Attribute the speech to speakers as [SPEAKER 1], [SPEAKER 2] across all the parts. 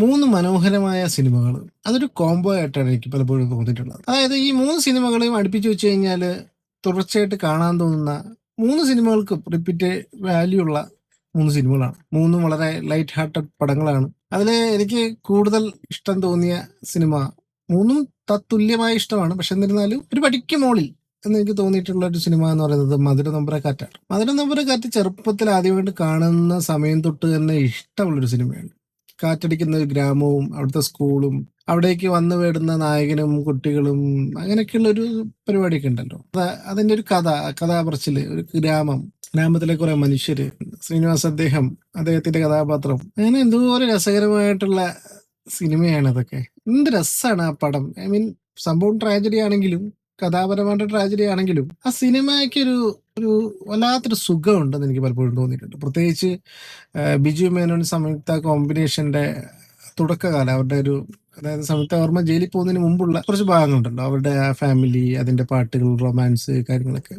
[SPEAKER 1] മൂന്ന് മനോഹരമായ സിനിമകൾ. അതൊരു കോംബോ ആയിട്ടാണ് എനിക്ക് പലപ്പോഴും തോന്നിയിട്ടുള്ളത്. അതായത് ഈ മൂന്ന് സിനിമകളെയും അടുപ്പിച്ച് വെച്ച് കഴിഞ്ഞാൽ തുടർച്ചയായിട്ട് കാണാൻ തോന്നുന്ന മൂന്ന് സിനിമകൾക്കും റിപ്പീറ്റ് വാല്യൂ ഉള്ള മൂന്ന് സിനിമകളാണ്. മൂന്നും വളരെ ലൈറ്റ് ഹാർട്ടഡ് പടങ്ങളാണ്. അതിൽ എനിക്ക് കൂടുതൽ ഇഷ്ടം തോന്നിയ സിനിമ മൂന്നും തത്തുല്യമായ ഇഷ്ടമാണ്. പക്ഷെ എന്നിരുന്നാലും ഒരു പടിക്ക് മോളിൽ എന്ന് എനിക്ക് തോന്നിയിട്ടുള്ള ഒരു സിനിമ എന്ന് പറയുന്നത് മധുര നമ്പുരക്കാറ്റാണ്. മധുര നമ്പുരക്കാറ്റ് ചെറുപ്പത്തിൽ ആദ്യമായിട്ട് കാണുന്ന സമയം തൊട്ട് തന്നെ ഇഷ്ടമുള്ളൊരു സിനിമയാണ്. കാറ്റടിക്കുന്ന ഗ്രാമവും അവിടുത്തെ സ്കൂളും അവിടേക്ക് വന്നു വേടുന്ന നായകനും കുട്ടികളും അങ്ങനെയൊക്കെയുള്ള ഒരു പരിപാടിയൊക്കെ ഉണ്ടല്ലോ. അത് അതിന്റെ ഒരു കഥ കഥാപറച്ചിൽ ഒരു ഗ്രാമം. ഗ്രാമത്തിലെ കുറെ മനുഷ്യര് ശ്രീനിവാസ് അദ്ദേഹം അദ്ദേഹത്തിന്റെ കഥാപാത്രം. അങ്ങനെ എന്തോ ഒരു രസകരമായിട്ടുള്ള സിനിമയാണ് അതൊക്കെ. എന്ത് രസമാണ് ആ പടം. ഐ മീൻ സംഭവം ട്രാജഡി ആണെങ്കിലും കഥാപരമായിട്ട് ട്രാജഡി ആണെങ്കിലും ആ സിനിമയ്ക്ക് ഒരു വല്ലാത്തൊരു സുഖമുണ്ടെന്ന് എനിക്ക് പലപ്പോഴും തോന്നിയിട്ടുണ്ട്. പ്രത്യേകിച്ച് ബിജു മേനോൻ സംയുക്ത കോമ്പിനേഷന്റെ തുടക്കകാലം അവരുടെ ഒരു അതായത് സംയുക്ത വർമ്മ ജയിലിൽ പോകുന്നതിന് മുമ്പുള്ള കുറച്ച് ഭാഗങ്ങളുണ്ടല്ലോ. അവരുടെ ഫാമിലി അതിന്റെ പാട്ടുകൾ റൊമാൻസ് കാര്യങ്ങളൊക്കെ.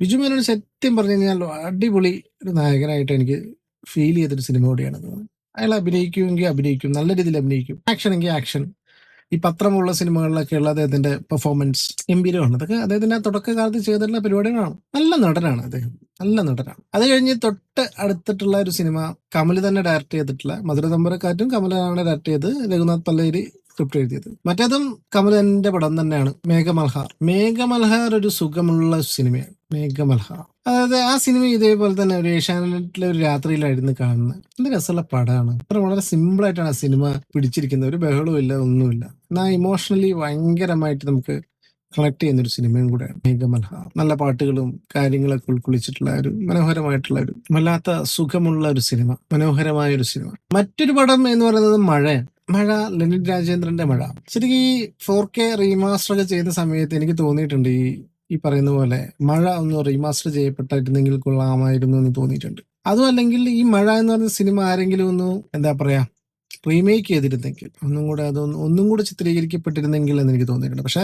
[SPEAKER 1] ബിജു മേനോൻ സത്യം പറഞ്ഞു കഴിഞ്ഞാൽ അടിപൊളി ഒരു നായകനായിട്ട് എനിക്ക് ഫീൽ ചെയ്തൊരു സിനിമ കൂടിയാണ്. അയാൾ അഭിനയിക്കുമെങ്കിൽ അഭിനയിക്കും നല്ല രീതിയിൽ അഭിനയിക്കും. ആക്ഷൻ എങ്കിൽ ആക്ഷൻ ഈ പത്രമുള്ള സിനിമകളിലൊക്കെയുള്ള അദ്ദേഹത്തിന്റെ പെർഫോമൻസ് ഗംഭീരമാണ്. അതൊക്കെ അദ്ദേഹത്തിന്റെ തുടക്കകാലത്ത് ചെയ്തിട്ടുള്ള പരിപാടികളാണ്. നല്ല നടനാണ് അദ്ദേഹം. നല്ല നടനാണ്. അത് കഴിഞ്ഞ് തൊട്ട് അടുത്തിട്ടുള്ള ഒരു സിനിമ കമൽ തന്നെ ഡയറക്റ്റ് ചെയ്തിട്ടുള്ള മധുര തമ്പരക്കാറ്റും കമലാണ് ഡയറക്ട് ചെയ്ത് രഘുനാഥ് പല്ലേരി സ്ക്രിപ്റ്റ് എഴുതിയത്. മറ്റേതും കമലന്റെ പടം തന്നെയാണ് മേഘമൽഹാർ. മേഘമൽഹാർ ഒരു സുഖമുള്ള സിനിമയാണ്. മേഘമൽഹാർ അതായത് ആ സിനിമ ഇതേപോലെ തന്നെ ഒരു ഏഷ്യാനെറ്റിലെ ഒരു രാത്രിയിലായിരുന്നു കാണുന്നത്. എന്ത് രസമുള്ള പടമാണ്. അത്ര വളരെ സിമ്പിൾ ആയിട്ടാണ് ആ സിനിമ പിടിച്ചിരിക്കുന്നത്. ഒരു ബഹളവും ഇല്ല ഒന്നുമില്ല. എന്നാൽ ഇമോഷണലി ഭയങ്കരമായിട്ട് നമുക്ക് കണക്ട് ചെയ്യുന്ന ഒരു സിനിമയും കൂടെയാണ് മേഘമൽഹ. നല്ല പാട്ടുകളും കാര്യങ്ങളൊക്കെ ഉൾക്കൊള്ളിച്ചിട്ടുള്ള ഒരു മനോഹരമായിട്ടുള്ള ഒരു വല്ലാത്ത സുഖമുള്ള ഒരു സിനിമ. മനോഹരമായ ഒരു സിനിമ. മറ്റൊരു പടം എന്ന് പറയുന്നത് മഴയാണ് മഴ ലെനിൻ രാജേന്ദ്രന്റെ മഴ. ശരിക്കും ഈ ഫോർ കെ റീമാസ്റ്റർ ഒക്കെ ചെയ്ത സമയത്ത് എനിക്ക് തോന്നിയിട്ടുണ്ട് ഈ ഈ പറയുന്ന പോലെ മഴ ഒന്ന് റീമാസ്റ്റർ ചെയ്യപ്പെട്ടിരുന്നെങ്കിൽ കൊള്ളാമായിരുന്നു എന്ന് തോന്നിയിട്ടുണ്ട്. അതും അല്ലെങ്കിൽ ഈ മഴ എന്ന് പറഞ്ഞ സിനിമ ആരെങ്കിലും ഒന്ന് എന്താ പറയാ റീമേക്ക് ചെയ്തിരുന്നെങ്കിൽ ഒന്നും കൂടെ അതൊന്നും ഒന്നും കൂടെ ചിത്രീകരിക്കപ്പെട്ടിരുന്നെങ്കിൽ എന്ന് എനിക്ക് തോന്നിയിട്ടുണ്ട്. പക്ഷെ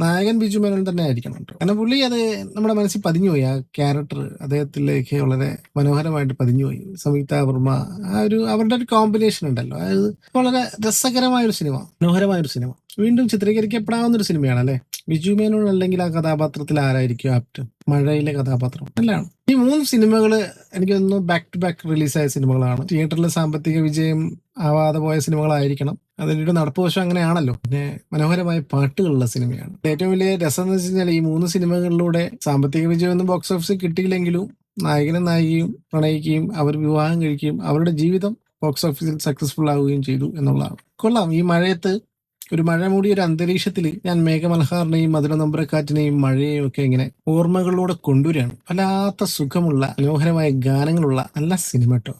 [SPEAKER 1] നായകൻ ബിജു മേനോൻ തന്നെ ആയിരിക്കണം കേട്ടോ. കാരണം പുള്ളി അത് നമ്മുടെ മനസ്സിൽ പതിഞ്ഞുപോയി ആ ക്യാരക്ടർ അദ്ദേഹത്തിലേക്ക് വളരെ മനോഹരമായിട്ട് പതിഞ്ഞുപോയി സംയുക്ത വർമ്മ ആ ഒരു അവരുടെ ഒരു കോമ്പിനേഷൻ ഉണ്ടല്ലോ. അത് വളരെ രസകരമായ ഒരു സിനിമ മനോഹരമായ ഒരു സിനിമ വീണ്ടും ചിത്രീകരിക്കപ്പെടാവുന്ന ഒരു സിനിമയാണ് അല്ലെ ബിജു മേനോൻ അല്ലെങ്കിൽ ആ കഥാപാത്രത്തിൽ ആരായിരിക്കും ആപ്റ്റ്? മഴയിലെ കഥാപാത്രം. നല്ലതാണ് ഈ മൂന്ന് സിനിമകൾ എനിക്ക് തോന്നുന്നു ബാക്ക് ടു ബാക്ക് റിലീസായ സിനിമകളാണ്. തിയേറ്ററിലെ സാമ്പത്തിക വിജയം ആവാതെ പോയ സിനിമകളായിരിക്കണം. അതിന്റെ ഒരു നടപ്പ് വശം അങ്ങനെയാണല്ലോ. പിന്നെ മനോഹരമായ പാട്ടുകളുള്ള സിനിമയാണ്. ഏറ്റവും വലിയ രസം എന്ന് വെച്ച് കഴിഞ്ഞാൽ ഈ മൂന്ന് സിനിമകളിലൂടെ സാമ്പത്തിക വിജയം ഒന്നും ബോക്സ് ഓഫീസിൽ കിട്ടിയില്ലെങ്കിലും നായകനും നായികയും പ്രണയിക്കുകയും അവർ വിവാഹം കഴിക്കുകയും അവരുടെ ജീവിതം ബോക്സ് ഓഫീസിൽ സക്സസ്ഫുൾ ആവുകയും ചെയ്തു എന്നുള്ളതാണ്. കൊള്ളാം. ഈ മഴയത്ത് ഒരു മഴ മൂടിയ ഒരു അന്തരീക്ഷത്തിൽ ഞാൻ മേഘമൽഹാറിനെയും മധുര നമ്പരക്കാറ്റിനെയും മഴയെയും ഒക്കെ ഇങ്ങനെ ഓർമ്മകളിലൂടെ കൊണ്ടുവരികയാണ്. വല്ലാത്ത സുഖമുള്ള മനോഹരമായ ഗാനങ്ങളുള്ള നല്ല സിനിമ കേട്ടോ.